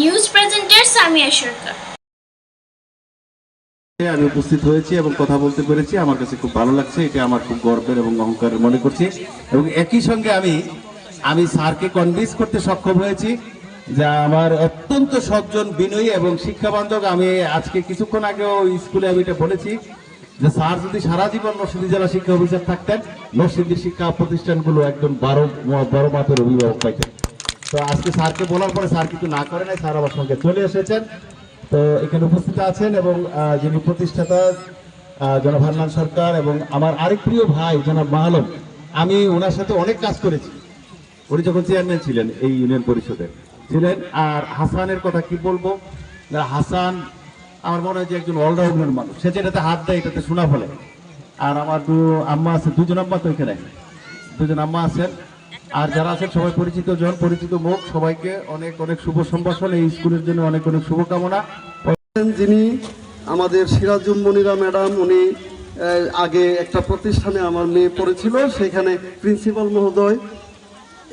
News presenter Samia সরকার। আমি উপস্থিত হয়েছি এবং কথা বলতে পেরেছি। আমার কাছে খুব ভালো লাগছে। এটা আমার খুব গর্বের এবং অহংকারের মনে করছি। এবং একই সঙ্গে আমি আমি স্যারকে কনভিন্স করতে সক্ষম হয়েছি যে আমার অত্যন্ত সজ্জন, বিনয়ী এবং শিক্ষাবান্ধব। আমি আজকে কিছুক্ষণ আগেও স্কুলে আমি এটা বলেছি যে, স্যার যদি সারা জীবন জেলা শিক্ষা অফিসার থাকতেন, নরসিংদী শিক্ষা প্রতিষ্ঠানগুলো একদম বারো বড় মাপের অভিভাবক পাইতেন। তো আজকে স্যারকে বলার পরে স্যার কিছু না করে নাই, স্যার আমার সঙ্গে চলে এসেছেন। তো এখানে উপস্থিত আছেন এবং যিনি প্রতিষ্ঠাতা জনাব সরকার এবং আমার আরেক প্রিয় ভাই, জনাব মাহালম, আমি ওনার সাথে অনেক কাজ করেছি। উনি যখন চেয়ারম্যান ছিলেন এই ইউনিয়ন পরিষদে ছিলেন, আর হাসানের কথা কি বলব? হাসান আমার মনে হয় যে একজন অলরাউন্ডার মানুষ। সে যেটাতে হাত দেয়, এটাতে শোনা ফলে। আর আমার দু আম্মা আছে, দুজন আম্মা তো এখানে। দুজন আম্মা আছেন। আর যারা আছেন, সবাই পরিচিত, জন পরিচিত মুখ, সবাইকে অনেক অনেক শুভ সম্ভাষণ। এই স্কুলের জন্য অনেক অনেক শুভকামনা। যিনি আমাদের সিরাজুম মনিরা ম্যাডাম, উনি আগে একটা প্রতিষ্ঠানে আমার মেয়ে পড়েছিল, সেখানে প্রিন্সিপাল মহোদয়,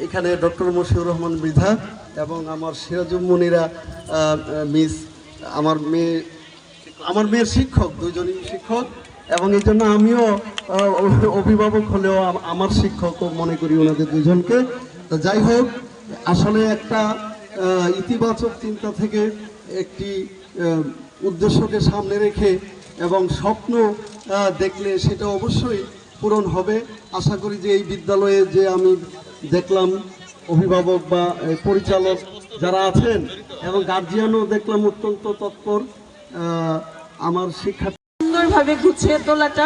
এখানে ডক্টর মশিউর রহমান মৃধা এবং আমার সিরাজুম মনিরা মিস, আমার মেয়ে, আমার মেয়ের শিক্ষক, দুজনই শিক্ষক, এবং এই জন্য আমিও অভিভাবক হলেও আমার শিক্ষক মনে করি ওনাদের দুজনকে। তো যাই হোক, আসলে একটা ইতিবাচক চিন্তা থেকে একটি উদ্দেশ্যকে সামনে রেখে এবং স্বপ্ন দেখলে সেটা অবশ্যই পূরণ হবে। আশা করি যে এই বিদ্যালয়ে যে আমি দেখলাম অভিভাবক বা পরিচালক যারা আছেন এবং গার্জিয়ানও দেখলাম অত্যন্ত তৎপর আমার শিক্ষা সুন্দরভাবে গুছিয়ে তোলাটা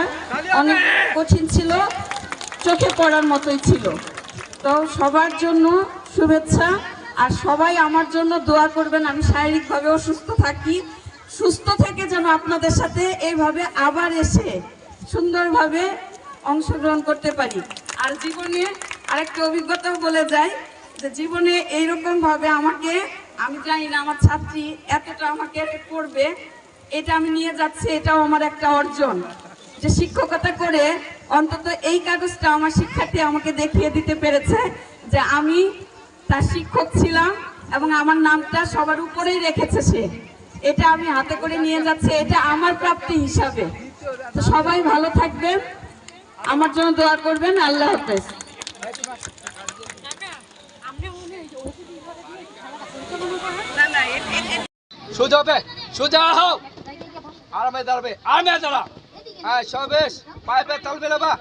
অনেক কঠিন ছিল, চোখে পড়ার মতোই ছিল। তো সবার জন্য শুভেচ্ছা, আর সবাই আমার জন্য দোয়া করবেন, আমি শারীরিকভাবেও সুস্থ থাকি। সুস্থ থেকে যেন আপনাদের সাথে এইভাবে আবার এসে সুন্দরভাবে অংশগ্রহণ করতে পারি। আর জীবনে আরেকটা অভিজ্ঞতাও বলে যায় যে জীবনে এইরকম ভাবে আমাকে, আমি জানি না আমার ছাত্রী এতটা আমাকে করবে, এটা আমি নিয়ে যাচ্ছি, এটাও আমার একটা অর্জন। যে শিক্ষকতা করে অন্তত এই কাগজটা আমার শিক্ষার্থী আমাকে দেখিয়ে দিতে পেরেছে যে আমি তার শিক্ষক ছিলাম এবং আমার নামটা সবার উপরেই রেখেছে সে। এটা আমি হাতে করে নিয়ে যাচ্ছি, এটা আমার প্রাপ্তি হিসাবে। তো সবাই ভালো থাকবেন। আমার জন্য দোয়া করবেন। আল্লাহ হাফেজ। সোজা হবে সোজা হও। আরামে দাঁড়াবে, আরামে দাঁড়া। হ্যাঁ সবেশ পায়ে পায়ে তাল বেরোবা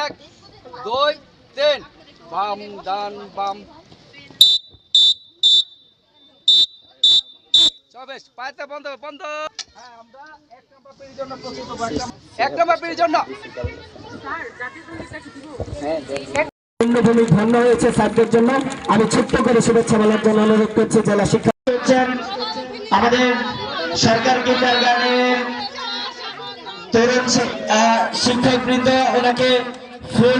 এক দুই তিন। বাম ডান বাম। সবেশ পায়েতে বন্ধ বন্ধ। হ্যাঁ এক নম্বর জন্য পূর্ণভূমি ধন্য হয়েছে স্যারদের জন্য। আমি ছোট্ট করে শুভেচ্ছা বলার জন্য অনুরোধ করছি জেলা শিক্ষা আমাদের সরকার কিন্ডারগার্ডেনের তরুণ শিক্ষক বৃন্দ ওনাকে ফুল